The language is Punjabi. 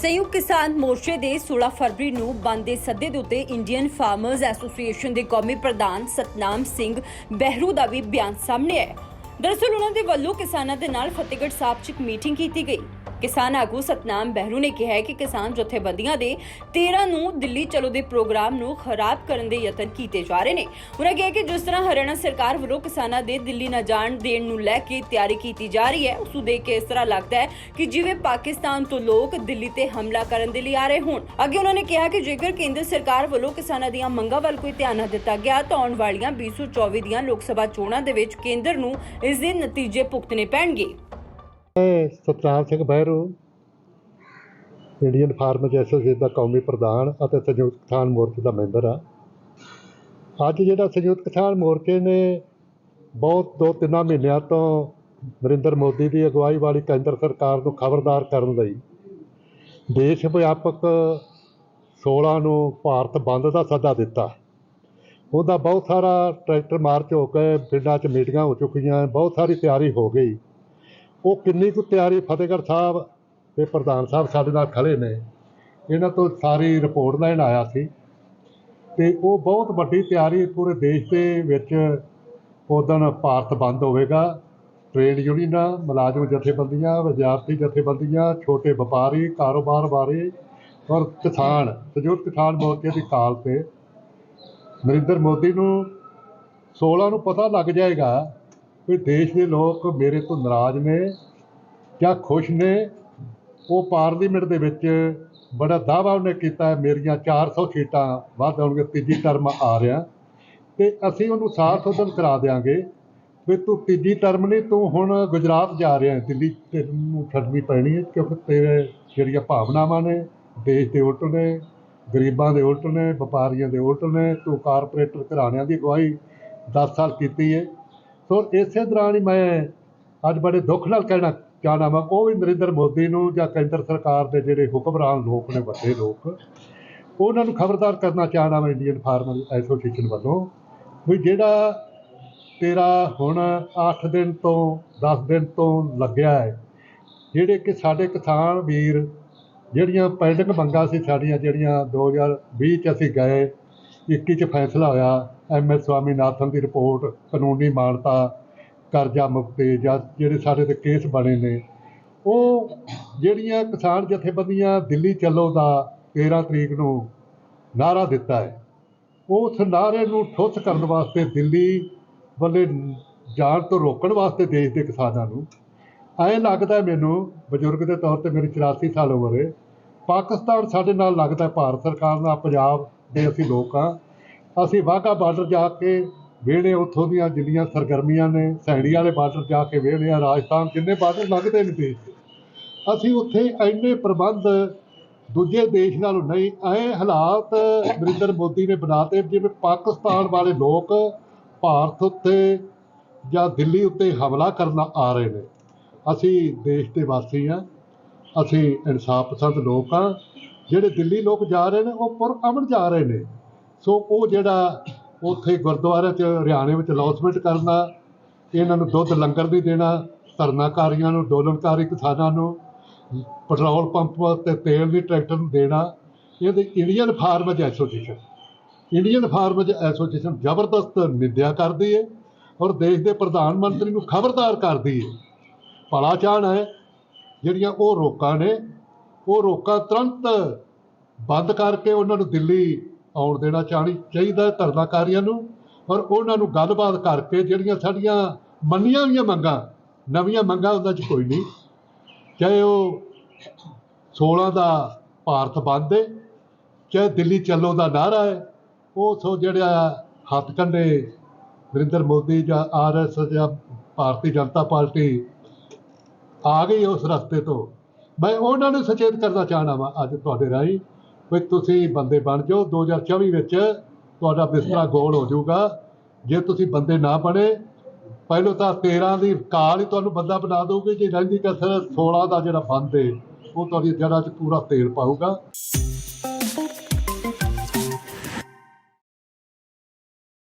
ਸੰਯੁਕਤ ਕਿਸਾਨ ਮੋਰਚੇ ਦੇ 16 ਫਰਵਰੀ ਨੂੰ ਬੰਦ ਦੇ ਸੱਦੇ ਦੇ ਉੱਤੇ ਇੰਡੀਅਨ ਫਾਰਮਰਜ਼ ਐਸੋਸੀਏਸ਼ਨ ਦੇ ਕੌਮੀ ਪ੍ਰਧਾਨ ਸਤਨਾਮ ਸਿੰਘ ਬਹਿਰੂ ਦਾ ਵੀ ਬਿਆਨ ਸਾਹਮਣੇ ਆਇਆ ਦਰਅਸਲ, ਉਹਨਾਂ ਦੇ ਵੱਲੋਂ ਕਿਸਾਨਾਂ ਦੇ ਨਾਲ ਫਤਿਹਗੜ੍ਹ ਸਾਹਿਬ 'ਚ ਇੱਕ ਮੀਟਿੰਗ ਕੀਤੀ ਗਈ। ਕਿਸਾਨ ਆਗੂ ਸਤਨਾਮ ਬਹਿਰੂ ਨੇ ਕਿਹਾ ਹੈ ਕਿ ਕਿਸਾਨ ਜਥੇਬੰਦੀਆਂ ਦੇ 13 ਨੂੰ ਦਿੱਲੀ ਚਲੋ ਦੇ ਪ੍ਰੋਗਰਾਮ ਨੂੰ ਖਰਾਬ ਕਰਨ ਦੇ ਯਤਨ ਕੀਤੇ ਜਾ ਰਹੇ ਨੇ। ਉਹਨਾਂ ਕਿਹਾ ਕਿ ਜਿਸ ਤਰ੍ਹਾਂ ਹਰਿਆਣਾ ਸਰਕਾਰ ਵੱਲੋਂ ਕਿਸਾਨਾਂ ਦੇ ਦਿੱਲੀ ਨਾ ਜਾਣ ਦੇਣ ਨੂੰ ਲੈ ਕੇ ਤਿਆਰੀ ਕੀਤੀ ਜਾ ਰਹੀ ਹੈ, ਉਸ ਨੂੰ ਦੇਖ ਕੇ ਇਸ ਤਰ੍ਹਾਂ ਲੱਗਦਾ ਹੈ ਕਿ ਜਿਵੇਂ ਪਾਕਿਸਤਾਨ ਤੋਂ ਲੋਕ ਦਿੱਲੀ ਤੇ ਹਮਲਾ ਕਰਨ ਦੇ ਲਈ ਆ ਰਹੇ ਹੋਣ। ਅੱਗੇ ਉਹਨਾਂ ਨੇ ਕਿਹਾ ਕਿ ਜੇਕਰ ਕੇਂਦਰ ਸਰਕਾਰ ਵੱਲੋਂ ਕਿਸਾਨਾਂ ਦੀਆਂ ਮੰਗਾਂ ਵੱਲ ਕੋਈ ਧਿਆਨ ਨਾ ਦਿੱਤਾ ਗਿਆ, ਤਾਂ ਆਉਣ ਵਾਲੀਆਂ 2024 ਦੀਆਂ ਲੋਕ ਸਭਾ ਚੋਣਾਂ ਦੇ ਵਿੱਚ ਕੇਂਦਰ ਨੂੰ ਇਸ ਦੇ ਨਤੀਜੇ ਭੁਗਤਣੇ ਪੈਣਗੇ। ਮੈਂ Satnam Singh Behru Indian farmers association ਦਾ ਕੌਮੀ ਪ੍ਰਧਾਨ ਅਤੇ ਸੰਯੁਕਤ ਕਿਸਾਨ ਮੋਰਚੇ ਦਾ ਮੈਂਬਰ ਆ। ਅੱਜ ਜਿਹੜਾ ਸੰਯੁਕਤ ਕਿਸਾਨ ਮੋਰਚੇ ਨੇ ਬਹੁਤ ਦੋ ਤਿੰਨਾਂ ਮਹੀਨਿਆਂ ਤੋਂ ਨਰਿੰਦਰ ਮੋਦੀ ਦੀ ਅਗਵਾਈ ਵਾਲੀ ਕੇਂਦਰ ਸਰਕਾਰ ਨੂੰ ਖਬਰਦਾਰ ਕਰਨ ਲਈ ਦੇਸ਼ ਵਿਆਪਕ 16 ਨੂੰ ਭਾਰਤ ਬੰਦ ਦਾ ਸੱਦਾ ਦਿੱਤਾ। ਉਹਦਾ ਬਹੁਤ ਸਾਰਾ ਟਰੈਕਟਰ ਮਾਰਚ ਹੋ ਕੇ ਪਿੰਡਾਂ 'ਚ ਮੀਟਿੰਗਾਂ ਹੋ ਚੁੱਕੀਆਂ, ਬਹੁਤ ਸਾਰੀ ਤਿਆਰੀ ਹੋ ਗਈ। ਉਹ ਕਿੰਨੀ ਕੁ ਤਿਆਰੀ ਫਤਿਹਗੜ੍ਹ ਸਾਹਿਬ ਦੇ ਪ੍ਰਧਾਨ ਸਾਹਿਬ ਸਾਡੇ ਨਾਲ ਖੜੇ ਨੇ। ਇਹਨਾਂ ਤੋਂ ਸਾਰੀ ਰਿਪੋਰਟ ਲੈਣ ਆਇਆ ਸੀ। ਤੇ ਉਹ ਬਹੁਤ ਵੱਡੀ ਤਿਆਰੀ ਪੂਰੇ ਦੇਸ਼ ਦੇ ਵਿੱਚ ਉਦੋਂ ਭਾਰਤ ਬੰਦ ਹੋਵੇਗਾ। ਟ੍ਰੇਡ ਯੂਨੀਅਨਾਂ, ਮੁਲਾਜ਼ਮ ਜਥੇਬੰਦੀਆਂ, ਵਿਦਿਆਰਥੀ ਜਥੇਬੰਦੀਆਂ, ਛੋਟੇ ਵਪਾਰੀ, ਕਾਰੋਬਾਰ ਬਾਰੇ ਔਰ ਕਿਸਾਨ ਸੰਯੁਕਤ ਕਿਸਾਨ ਮੋਰਚੇ ਦੀ ਕਾਲ ਤੇ ਨਰਿੰਦਰ ਮੋਦੀ ਨੂੰ 16 ਨੂੰ ਪਤਾ ਲੱਗ ਜਾਏਗਾ ਵੀ ਦੇਸ਼ ਦੇ ਲੋਕ ਮੇਰੇ ਤੋਂ ਨਾਰਾਜ਼ ਨੇ ਜਾਂ ਖੁਸ਼ ਨੇ ਉਹ ਪਾਰਲੀਮੈਂਟ ਦੇ ਵਿੱਚ ਬੜਾ ਦਾਅਵਾ ਉਹਨੇ ਕੀਤਾ ਹੈ, ਮੇਰੀਆਂ 400 ਸੀਟਾਂ ਵੱਧ ਆਉਣਗੀਆਂ ਤੀਜੀ ਟਰਮ ਆ ਰਿਹਾ। ਤੇ ਅਸੀਂ ਉਹਨੂੰ ਸਾਥ ਉਦੋਂ ਕਰਾ ਦਿਆਂਗੇ ਵੀ ਤੂੰ ਤੀਜੀ ਟਰਮ ਨਹੀਂ ਤੂੰ ਹੁਣ ਗੁਜਰਾਤ ਜਾ ਰਿਹਾ ਹੈ ਦਿੱਲੀ ਤੈਨੂੰ ਛੱਡਣੀ ਪੈਣੀ ਹੈ ਕਿਉਂਕਿ ਤੇਰੇ ਜਿਹੜੀਆਂ ਭਾਵਨਾਵਾਂ ਨੇ ਦੇਸ਼ ਦੇ ਉਲਟ ਨੇ ਗਰੀਬਾਂ ਦੇ ਉਲਟ ਨੇ ਵਪਾਰੀਆਂ ਦੇ ਉਲਟ ਨੇ ਤੂੰ ਕਾਰਪੋਰੇਟਰ ਘਰਾਣਿਆਂ ਦੀ ਅਗਵਾਈ 10 ਸਾਲ ਕੀਤੀ ਹੈ। ਸੋ ਇਸੇ ਦੌਰਾਨ ਹੀ ਮੈਂ ਅੱਜ ਬੜੇ ਦੁੱਖ ਨਾਲ ਕਹਿਣਾ ਚਾਹਣਾ ਵਾ ਉਹ ਵੀ ਨਰਿੰਦਰ ਮੋਦੀ ਨੂੰ ਜਾਂ ਕੇਂਦਰ ਸਰਕਾਰ ਦੇ ਜਿਹੜੇ ਹੁਕਮਰਾਨ ਲੋਕ ਨੇ, ਵੱਡੇ ਲੋਕ, ਉਹਨਾਂ ਨੂੰ ਖਬਰਦਾਰ ਕਰਨਾ ਚਾਹਣਾ ਵਾ ਇੰਡੀਅਨ ਫਾਰਮਰ ਐਸੋਸੀਏਸ਼ਨ ਵੱਲੋਂ, ਵੀ ਜਿਹੜਾ ਤੇਰਾ ਹੁਣ 8 ਦਿਨ ਤੋਂ 10 ਦਿਨ ਤੋਂ ਲੱਗਿਆ ਹੈ, ਜਿਹੜੇ ਕਿ ਸਾਡੇ ਕਿਸਾਨ ਵੀਰ, ਜਿਹੜੀਆਂ ਪੈਂਡਿੰਗ ਮੰਗਾਂ ਸੀ ਸਾਡੀਆਂ, ਜਿਹੜੀਆਂ 2020 ਚ ਅਸੀਂ ਗਏ 21 ਚ ਫੈਸਲਾ ਹੋਇਆ, ਐਮ ਐਸ ਸਵਾਮੀਨਾਥਨ ਦੀ ਰਿਪੋਰਟ, ਕਾਨੂੰਨੀ ਮਾਨਤਾ, ਕਰਜ਼ਾ ਮੁਕਤੀ ਜਾਂ ਜਿਹੜੇ ਸਾਡੇ ਤੇ ਕੇਸ ਬਣੇ ਨੇ, ਉਹ ਜਿਹੜੀਆਂ ਕਿਸਾਨ ਜਥੇਬੰਦੀਆਂ ਦਿੱਲੀ ਚੱਲੋ ਦਾ 13 ਤਰੀਕ ਨੂੰ ਨਾਰਾ ਦਿੱਤਾ ਹੈ, ਉਸ ਨਾਰੇ ਨੂੰ ਠੁੱਸ ਕਰਨ ਵਾਸਤੇ ਦਿੱਲੀ ਵੱਲੇ ਜਾਣ ਤੋਂ ਰੋਕਣ ਵਾਸਤੇ ਦੇਸ਼ ਦੇ ਕਿਸਾਨਾਂ ਨੂੰ, ਐਂ ਲੱਗਦਾ ਮੈਨੂੰ, ਬਜ਼ੁਰਗ ਦੇ ਤੌਰ ਤੇ ਮੇਰੀ 84 ਸਾਲ ਉਮਰ ਹੈ, ਪਾਕਿਸਤਾਨ ਸਾਡੇ ਨਾਲ ਲੱਗਦਾ ਭਾਰਤ ਸਰਕਾਰ ਨਾਲ, ਪੰਜਾਬ ਦੇ ਅਸੀਂ ਲੋਕ ਹਾਂ। ਅਸੀਂ ਵਾਹਗਾ ਬਾਰਡਰ ਜਾ ਕੇ ਵਿਹੜੇ ਉੱਥੋਂ ਦੀਆਂ ਜਿੰਨੀਆਂ ਸਰਗਰਮੀਆਂ ਨੇ ਸੈਣੀ ਵਾਲੇ ਬਾਰਡਰ ਜਾ ਕੇ ਵਿਹੜੇ ਆ, ਰਾਜਸਥਾਨ ਜਿੰਨੇ ਬਾਰਡਰ ਲੱਗਦੇ ਨੇ ਦੇਸ਼ ਦੇ ਅਸੀਂ ਉੱਥੇ ਇੰਨੇ ਪ੍ਰਬੰਧ ਦੂਜੇ ਦੇਸ਼ ਨਾਲੋਂ ਨਹੀਂ, ਐ ਹਾਲਾਤ ਨਰਿੰਦਰ ਮੋਦੀ ਨੇ ਬਣਾਤੇ, ਜਿਵੇਂ ਪਾਕਿਸਤਾਨ ਵਾਲੇ ਲੋਕ ਭਾਰਤ ਉੱਤੇ ਜਾਂ ਦਿੱਲੀ ਉੱਤੇ ਹਮਲਾ ਕਰਨ ਆ ਰਹੇ ਨੇ। ਅਸੀਂ ਦੇਸ਼ ਦੇ ਵਾਸੀ ਹਾਂ। ਅਸੀਂ ਇਨਸਾਫ ਪਸੰਦ ਲੋਕ ਹਾਂ। ਜਿਹੜੇ ਦਿੱਲੀ ਲੋਕ ਜਾ ਰਹੇ ਨੇ, ਉਹ ਪੁਰ ਅਮਨ ਜਾ ਰਹੇ ਨੇ। ਸੋ ਉਹ ਜਿਹੜਾ ਉੱਥੇ ਗੁਰਦੁਆਰੇ 'ਚ ਹਰਿਆਣੇ ਵਿੱਚ ਲੌਸਮੈਂਟ ਕਰਨਾ, ਇਹਨਾਂ ਨੂੰ ਦੁੱਧ ਲੰਗਰ ਨਹੀਂ ਦੇਣਾ ਧਰਨਾਕਾਰੀਆਂ ਨੂੰ ਡੋਲਨਕਾਰੀ ਕਿਸਾਨਾਂ ਨੂੰ, ਪੈਟਰੋਲ ਪੰਪ ਤੇ ਤੇਲ ਦੀ ਟਰੈਕਟਰ ਨੂੰ ਦੇਣਾ ਇਹਦੇ Indian farmers association Indian farmers association ਜ਼ਬਰਦਸਤ ਨਿੰਦਿਆ ਕਰਦੀ ਹੈ ਔਰ ਦੇਸ਼ ਦੇ ਪ੍ਰਧਾਨ ਮੰਤਰੀ ਨੂੰ ਖਬਰਦਾਰ ਕਰਦੀ ਹੈ ਭਲਾ ਚਾਹਣਾ ਹੈ, ਜਿਹੜੀਆਂ ਉਹ ਰੋਕਾਂ ਨੇ ਉਹ ਰੋਕਾਂ ਤੁਰੰਤ ਬੰਦ ਕਰਕੇ ਉਹਨਾਂ ਨੂੰ ਦਿੱਲੀ ਆਉਣ ਦੇਣਾ ਚਾਹਣੀ ਚਾਹੀਦਾ ਧਰਨਾਕਾਰੀਆਂ ਨੂੰ ਔਰ ਉਹਨਾਂ ਨੂੰ ਗੱਲਬਾਤ ਕਰਕੇ ਜਿਹੜੀਆਂ ਸਾਡੀਆਂ ਮੰਨੀਆਂ ਹੋਈਆਂ ਮੰਗਾਂ, ਨਵੀਆਂ ਮੰਗਾਂ ਉਹਨਾਂ 'ਚ ਕੋਈ ਨਹੀਂ। ਚਾਹੇ ਉਹ 16 ਦਾ ਭਾਰਤ ਬੰਦ ਹੈ ਚਾਹੇ ਦਿੱਲੀ ਚੱਲੋ ਦਾ ਨਾਰਾ ਹੈ ਉਹ ਸੋ ਜਿਹੜਾ ਹੱਥ ਕੰਡੇ ਨਰਿੰਦਰ ਮੋਦੀ ਜਾਂ ਆਰਐਸ ਜਾਂ ਭਾਰਤੀ ਜਨਤਾ ਪਾਰਟੀ ਆ ਗਈ ਉਸ ਰਸਤੇ ਤੋਂ। ਮੈਂ ਉਹਨਾਂ ਨੂੰ ਸੁਚੇਤ ਕਰਨਾ ਚਾਹਣਾ ਵਾਂ ਅੱਜ ਤੁਹਾਡੇ ਰਾਹੀਂ ਵੀ ਤੁਸੀਂ ਬੰਦੇ ਬਣ ਜਾਓ। 2024 ਵਿੱਚ ਤੁਹਾਡਾ ਬਿਸਤਰਾ ਗੋਲ ਹੋ ਜਾਊਗਾ। ਜੇ ਤੁਸੀਂ ਬੰਦੇ ਨਾ ਬਣੇ ਪਹਿਲੋਂ ਤਾਂ 13 ਦੀ ਕਾਲ ਹੀ ਤੁਹਾਨੂੰ ਬੰਦਾ ਬਣਾ ਦਊਗੀ। ਜੇ ਰਹਿੰਦੀ ਕਸਰ 16 ਦਾ ਜਿਹੜਾ ਬੰਦ ਹੈ ਉਹ ਤੁਹਾਡੀ ਜੜ੍ਹਾਂ 'ਚ ਪੂਰਾ ਤੇਲ ਪਾਊਗਾ।